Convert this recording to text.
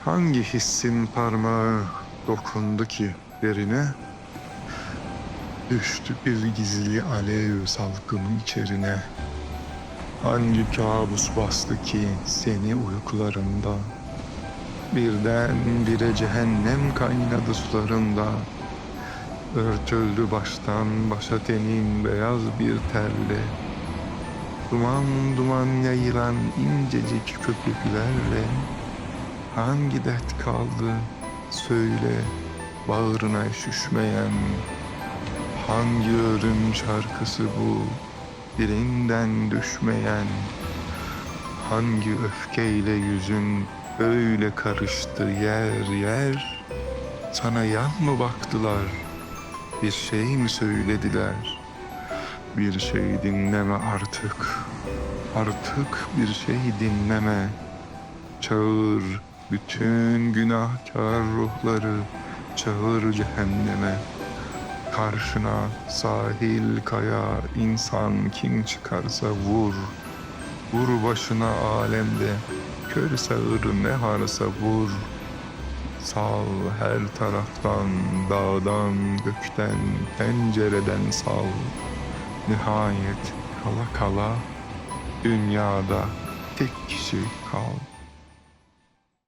Hangi hissin parmağı dokundu ki derine? Düştü bir gizli alev salkımın içerine. Hangi kabus bastı ki seni uykularında? Birden bire cehennem kaynadı sularında. Örtüldü baştan başa tenin beyaz bir telle. Duman duman yayılan incecik köpüklerle Hangi dert kaldı? Söyle bağrına üşüşmeyen Hangi ölüm şarkısı bu? Dilinden düşmeyen. Hangi öfkeyle yüzün öyle karıştı yer yer? Sana yan mı baktılar? Bir şey mi söylediler? Bir şey dinleme artık. Artık bir şey dinleme. Çağır bütün günahkar ruhları çağır cehenneme. Karşına sahil, kaya, insan kim çıkarsa vur. Vur başına alemde kör sağır ne harsa vur. Sal her taraftan, dağdan, gökten, pencereden sal. Nihayet kala kala dünyada tek kişi kal.